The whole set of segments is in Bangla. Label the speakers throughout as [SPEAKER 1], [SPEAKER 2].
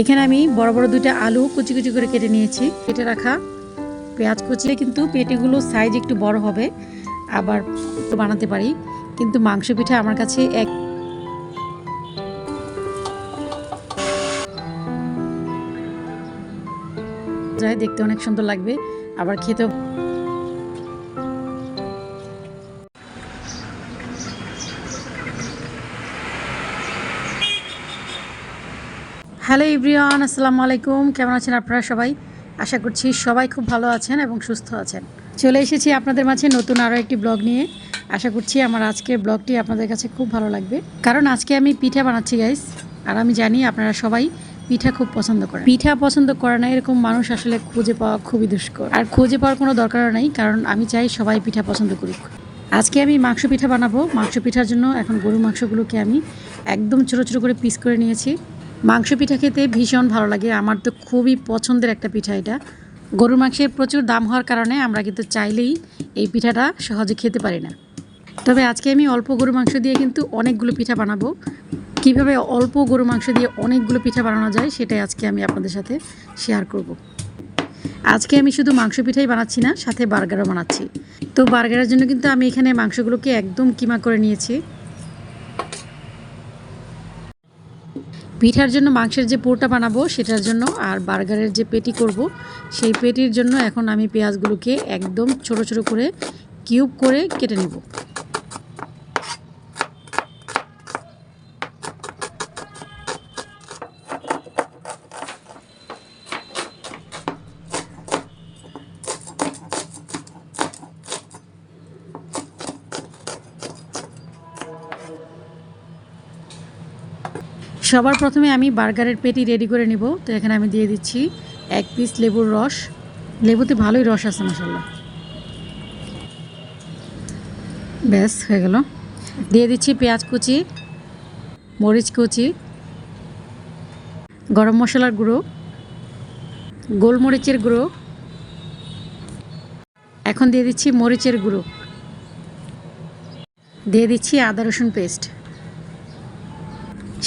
[SPEAKER 1] এখানে আমি বড় বড় দুইটা আলু কুচি কুচি করে কেটে নিয়েছি। কেটে রাখা পেঁয়াজ কুচিয়ে কিন্তু পেটিগুলো সাইজ একটু বড় হবে, আবার বানাতে পারি। কিন্তু মাংস পিঠা আমার কাছে এক দেখতে অনেক সুন্দর লাগবে, আবার খেতেও হ্যালো ইব্রিয়ান আসসালামু আলাইকুম। কেমন আছেন আপনারা সবাই? আশা করছি সবাই খুব ভালো আছেন এবং সুস্থ আছেন। চলে এসেছি আপনাদের মাঝে নতুন আরও একটি ব্লগ নিয়ে। আশা করছি আমার আজকের ব্লগটি আপনাদের কাছে খুব ভালো লাগবে। কারণ আজকে আমি পিঠা বানাচ্ছি গাইস আর আমি জানি আপনারা সবাই পিঠা খুব পছন্দ করেন। পিঠা পছন্দ করে না, এরকম মানুষ আসলে খুঁজে পাওয়া খুবই দুষ্কর। আর খুঁজে পাওয়ার কোনো দরকারও নেই, কারণ আমি চাই সবাই পিঠা পছন্দ করুক। আজকে আমি মাংস পিঠা বানাবো। মাংস পিঠার জন্য এখন গরু মাংসগুলোকে আমি একদম ছোটো ছোটো করে পিস করে নিয়েছি। মাংস পিঠা খেতে ভীষণ ভালো লাগে। আমার তো খুবই পছন্দের একটা পিঠা এটা। গরুর মাংসের প্রচুর দাম হওয়ার কারণে আমরা কিন্তু চাইলেই এই পিঠাটা সহজে খেতে পারি না। তবে আজকে আমি অল্প গরু মাংস দিয়ে কিন্তু অনেকগুলো পিঠা বানাবো। কীভাবে অল্প গরু মাংস দিয়ে অনেকগুলো পিঠা বানানো যায় সেটাই আজকে আমি আপনাদের সাথে শেয়ার করব। আজকে আমি শুধু মাংস পিঠাই বানাচ্ছি না, সাথে বার্গারও বানাচ্ছি। তো বার্গারের জন্য কিন্তু আমি এখানে মাংসগুলোকে একদম কিমা করে নিয়েছি। পিঠার জন্য মাংসের যে পোরটা বানাবো, সেটার জন্য আর বার্গারের যে পেটি করব, সেই পেটির জন্য এখন আমি পেঁয়াজগুলোকে একদম ছোট ছোট করে কিউব করে কেটে নেব। সবার প্রথমে আমি বার্গারের পেটি রেডি করে নিব। তো এখানে আমি দিয়ে দিচ্ছি এক পিস লেবুর রস। লেবুতে ভালোই রস আছে মশাল্লা ব্যাস, হয়ে গেল। দিয়ে দিচ্ছি পেঁয়াজ কুচি, মরিচ কুচি, গরম মশলার গুঁড়ো, গোলমরিচের গুঁড়ো। এখন দিয়ে দিচ্ছি মরিচের গুঁড়ো। দিয়ে দিচ্ছি আদা রসুন পেস্ট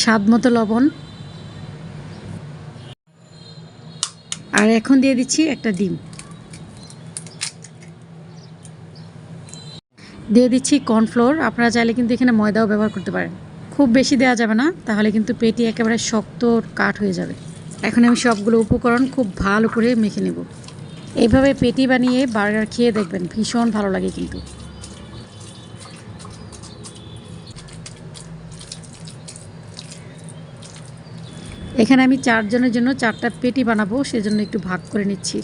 [SPEAKER 1] স্বাদ মতো লবণ। আর এখন দিয়ে দিচ্ছি একটা ডিম। দিয়ে দিচ্ছি কর্নফ্লোর। আপনারা চাইলে কিন্তু এখানে ময়দাও ব্যবহার করতে পারেন। খুব বেশি দেওয়া যাবে না, তাহলে কিন্তু পেটি একেবারে শক্ত কাঠ হয়ে যাবে। এখন আমি সবগুলো উপকরণ খুব ভালো করে মেখে নেব। এইভাবে পেটি বানিয়ে বার্গার খেয়ে দেখবেন, ভীষণ ভালো লাগে কিন্তু। এখানে আমি চারজনের জন্য চারটা পেটি বানাবো সেজন্য একটু ভাগ করে নিচ্ছি।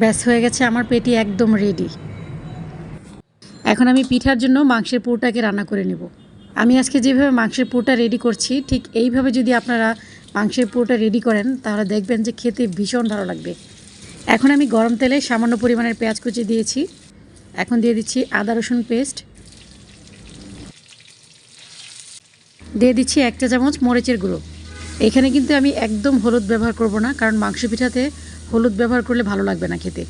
[SPEAKER 1] ব্যাস হয়ে গেছে, আমার পেটি একদম রেডি এখন আমি পিঠার জন্য মাংসের পুরটাকে রান্না করে নেব। আমি আজকে যেভাবে মাংসের পুরটা রেডি করছি, ঠিক এইভাবে যদি আপনারা মাংসের পুরটা রেডি করেন, তাহলে দেখবেন যে খেতে ভীষণ ভালো লাগবে। এখন আমি গরম তেলে সামান্য পরিমাণের পেঁয়াজ কুচি দিয়েছি। এখন দিয়ে দিচ্ছি আদা রসুন পেস্ট দিয়ে দিচ্ছি একটা চামচ মরিচের গুঁড়ো। এখানে কিন্তু আমি একদম হলুদ ব্যবহার করব না, কারণ মাংস পিঠাতে হলুদ ব্যবহার করলে ভালো লাগবে না খেতে।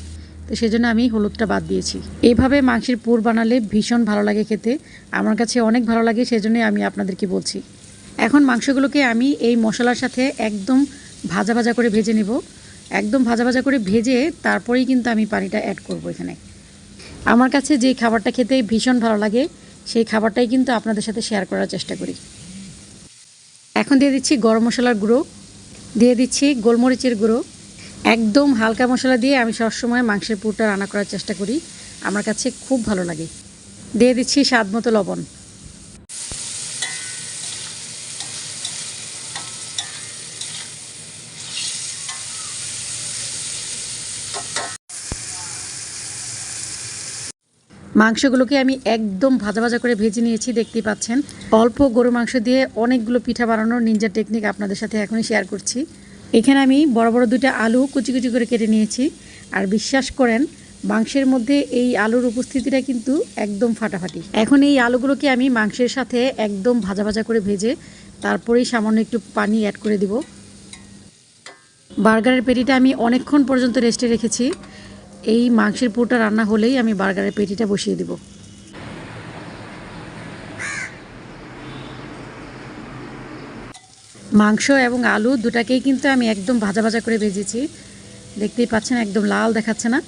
[SPEAKER 1] তো সেজন্য আমি হলুদটা বাদ দিয়েছি। এইভাবে মাংসের পুর বানালে ভীষণ ভালো লাগে খেতে। আমার কাছে অনেক ভালো লাগে, সেজন্যই আমি আপনাদেরকে বলছি। এখন মাংসগুলোকে আমি এই মশলার সাথে একদম ভাজা ভাজা করে ভেজে নেব। একদম ভাজা ভাজা করে ভেজে তারপরেই কিন্তু আমি পানিটা অ্যাড করব এখানে। আমার কাছে যে খাবারটা খেতে ভীষণ ভালো লাগে, সেই খাবারটাই কিন্তু আপনাদের সাথে শেয়ার করার চেষ্টা করি। এখন দিয়ে দিচ্ছি গরম মশলার গুঁড়ো। দিয়ে দিচ্ছি গোলমরিচের গুঁড়ো। একদম হালকা মশলা দিয়ে আমি সবসময় মাংসের পুরটা রান্না করার চেষ্টা করি। আমার কাছে খুব ভালো লাগে। দিয়ে দিচ্ছি স্বাদ মতো লবণ। মাংসগুলোকে আমি একদম ভাজা ভাজা করে ভেজে নিয়েছি, দেখতেই পাচ্ছেন। অল্প গরু মাংস দিয়ে অনেকগুলো পিঠা বানানোর নিজের টেকনিক আপনাদের সাথে এখনই শেয়ার করছি। এখানে আমি বড় বড় দুইটা আলু কুচি কুচি করে কেটে নিয়েছি। আর বিশ্বাস করেন, মাংসের মধ্যে এই আলুর উপস্থিতিটা কিন্তু একদম ফাটাফাটি। এখন এই আলুগুলোকে আমি মাংসের সাথে একদম ভাজা ভাজা করে ভেজে তারপরেই সামান্য একটু পানি অ্যাড করে দিব। বার্গারের পেটিটা আমি অনেকক্ষণ পর্যন্ত রেস্টে রেখেছি। এই মাংসের পুরোটা রান্না হলেই আমি বার্গারের পেটিটা বসিয়ে দিব। মাংস এবং আলু দুটাকেই কিন্তু আমি একদম ভাজা ভাজা করে ভেজেছি। দেখতেই পাচ্ছেন, একদম লাল দেখাচ্ছে না।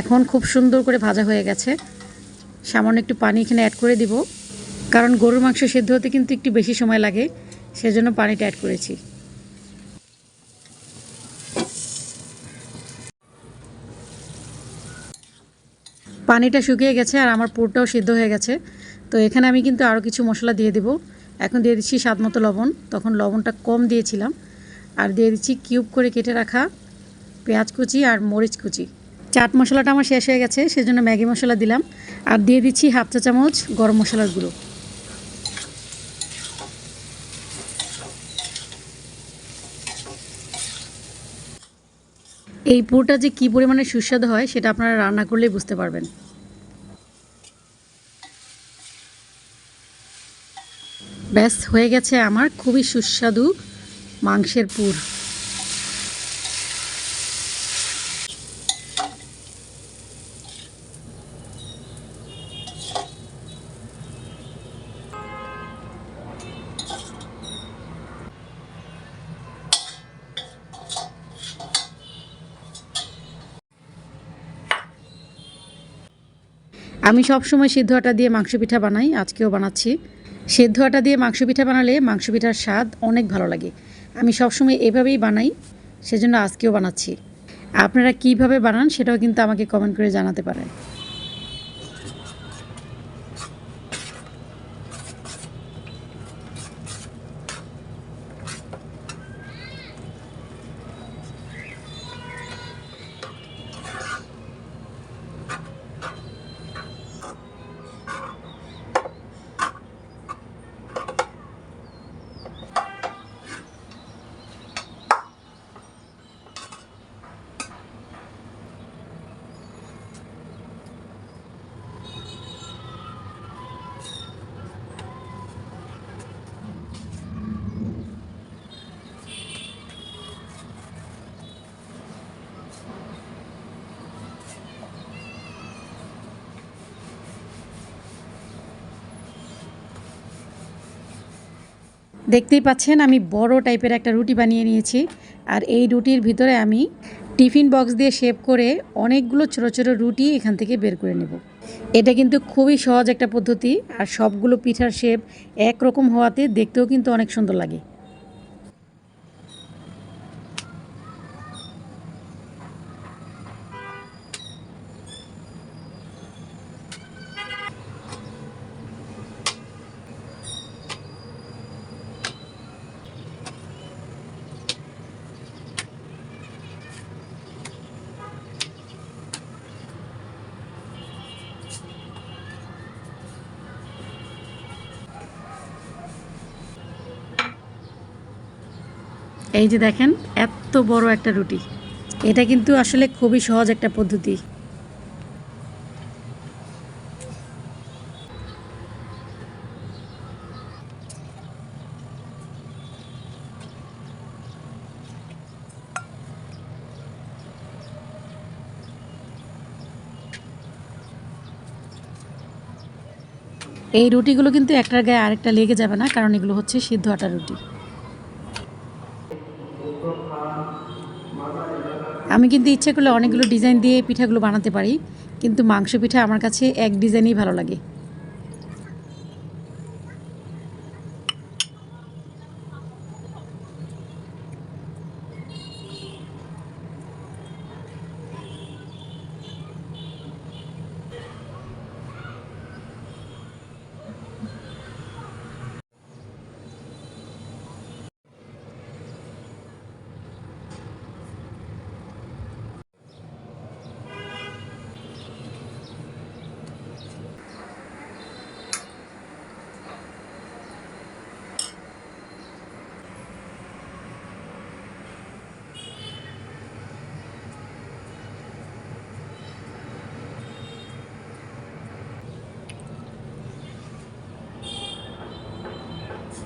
[SPEAKER 1] এখন খুব সুন্দর করে ভাজা হয়ে গেছে। সামান্য একটু পানি এখানে অ্যাড করে দিব। কারণ গরুর মাংস সেদ্ধ হতে কিন্তু একটু বেশি সময় লাগে, সেজন্য পানিটা অ্যাড করেছি। পানিটা শুকিয়ে গেছে আর আমার পুরটাও সিদ্ধ হয়ে গেছে। তো এখানে আমি কিন্তু আরও কিছু মশলা দিয়ে দেবো। এখন দিয়ে দিচ্ছি স্বাদ মতো লবণ। তখন লবণটা কম দিয়েছিলাম। আর দিয়ে দিচ্ছি কিউব করে কেটে রাখা পেঁয়াজ কুচি আর মরিচ কুচি। চাট মশলাটা আমার শেষ হয়ে গেছে, সেজন্য ম্যাগি মশলা দিলাম। আর দিয়ে দিচ্ছি হাফ চা চামচ গরম মশলার গুঁড়ো। এই পুরোটা যে কী পরিমাণে সুস্বাদু হয়, সেটা আপনারা রান্না করলেই বুঝতে পারবেন। ব্যাস, হয়ে গেছে আমার খুবই সুস্বাদু মাংসের পুর। আমি সব সময় সিদ্ধ আটা দিয়ে মাংস পিঠা বানাই, আজকেও বানাচ্ছি। সেদ্ধ আটা দিয়ে মাংস পিঠা বানালে মাংস পিঠার স্বাদ অনেক ভালো লাগে। আমি সবসময় এভাবেই বানাই, সেজন্য আজকেও বানাচ্ছি। আপনারা কীভাবে বানান সেটাও কিন্তু আমাকে কমেন্ট করে জানাতে পারেন। দেখতেই পাচ্ছেন, আমি বড় টাইপের একটা রুটি বানিয়ে নিয়েছি। আর এই রুটির ভিতরে আমি টিফিন বক্স দিয়ে শেপ করে অনেকগুলো ছোটো ছোটো রুটি এখান থেকে বের করে নেব। এটা কিন্তু খুবই সহজ একটা পদ্ধতি, আর সবগুলো পিঠার শেপ একরকম হওয়াতে দেখতেও কিন্তু অনেক সুন্দর লাগে। এই যে দেখেন, এত বড় একটা রুটি। এটা কিন্তু আসলে খুবই সহজ একটা পদ্ধতি। এই রুটিগুলো কিন্তু একটার গায়ে আরেকটা লেগে যাবে না, কারণ এগুলো হচ্ছে সিদ্ধ আটা রুটি। আমি কিন্তু ইচ্ছে করলে অনেকগুলো ডিজাইন দিয়ে পিঠাগুলো বানাতে পারি, কিন্তু মাংস পিঠা আমার কাছে এক ডিজাইনই ভালো লাগে।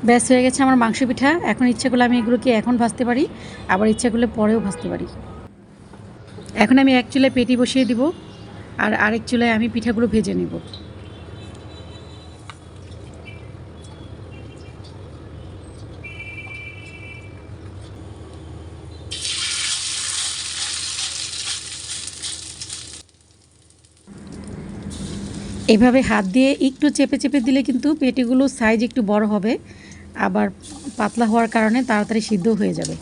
[SPEAKER 1] ব্যাস হয়ে গেছে আমার মাংস পিঠা। এখন ইচ্ছা করলে আমি এগুলোকে এখন ভাজতে পারি, আবার ইচ্ছা করলে পরেও ভাজতে পারি। এখন আমি এক চুলায় পেটি বসিয়ে দিব, আর আরেক চুলায় আমি পিঠাগুলো ভেজে নেব। এভাবে হাত দিয়ে একটু চেপে চেপে দিলে কিন্তু পেটিগুলো সাইজ একটু বড় হবে। আবার পাতলা হওয়ার কারণে তাড়াতাড়ি সিদ্ধ হয়ে যাবে।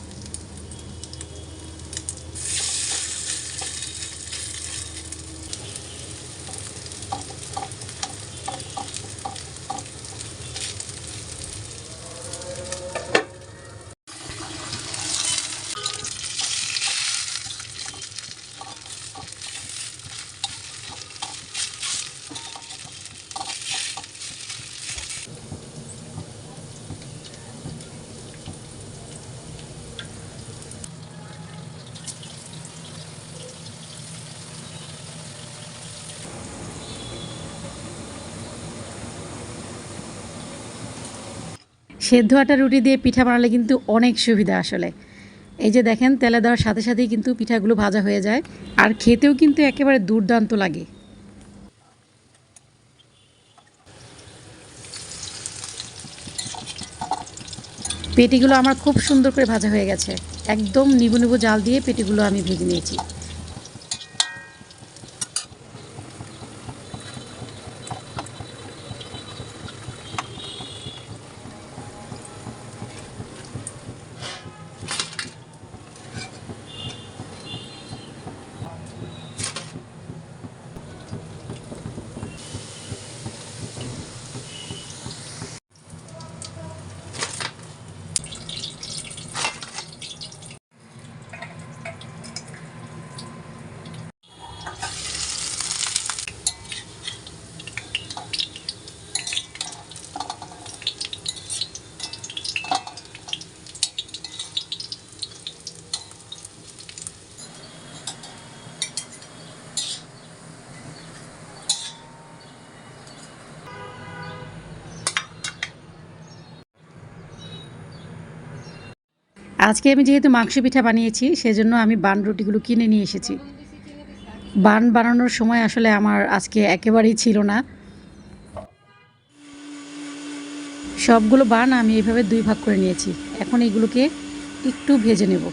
[SPEAKER 1] সেদ্ধ আটা রুটি দিয়ে পিঠা বানালে কিন্তু অনেক সুবিধা আসলে। এই যে দেখেন, তেলে দেওয়ার সাথে সাথেই কিন্তু পিঠাগুলো ভাজা হয়ে যায়। আর খেতেও কিন্তু একেবারে দুর্দান্ত লাগে। পেটিগুলো আমার খুব সুন্দর করে ভাজা হয়ে গেছে। একদম নিবু নিবু জাল দিয়ে পেটিগুলো আমি ভেজে নিয়েছি। আজকে আমি যেহেতু মাংস পিঠা বানিয়েছি, সেজন্য আমি বান রুটিগুলো কিনে নিয়ে এসেছি। বান বানানোর সময় আসলে আমার আজকে একেবারেই ছিল না। সবগুলো বান আমি এইভাবে দুই ভাগ করে নিয়েছি। এখন এইগুলোকে একটু ভেজে নেব।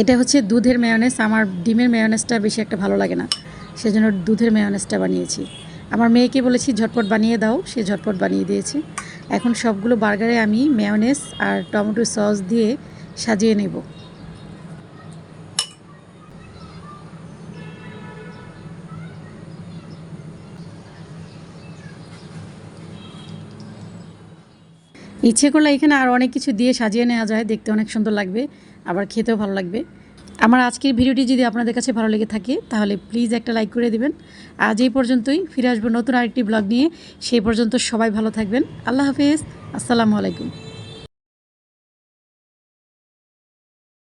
[SPEAKER 1] এটা হচ্ছে দুধের মেয়নেস আমার ডিমের মেয়নেসটা বেশি একটা ভালো লাগে না। সেজন্য দুধের মেয়নেসটা বানিয়েছি। আমার মেয়েকে বলেছি, ঝটপট বানিয়ে দাও। সে ঝটপট বানিয়ে দিয়েছে। এখন সবগুলো বার্গারে আমি মেয়নেস আর টমেটো সস দিয়ে সাজিয়ে নেব। ইচ্ছে করলে এখানে আর অনেক কিছু দিয়ে সাজিয়ে নেওয়া যায়। দেখতে অনেক সুন্দর লাগবে। আবার খেতেও ভালো লাগবে। আমার আজকের ভিডিওটি যদি আপনাদের কাছে ভালো লেগে থাকে, তাহলে প্লিজ একটা লাইক করে দেবেন। আজ এই পর্যন্তই, ফিরে আসব নতুন আরেকটি ব্লগ নিয়ে। সেই পর্যন্ত সবাই ভালো থাকবেন। আল্লাহ হাফিজ, আসসালামু আলাইকুম।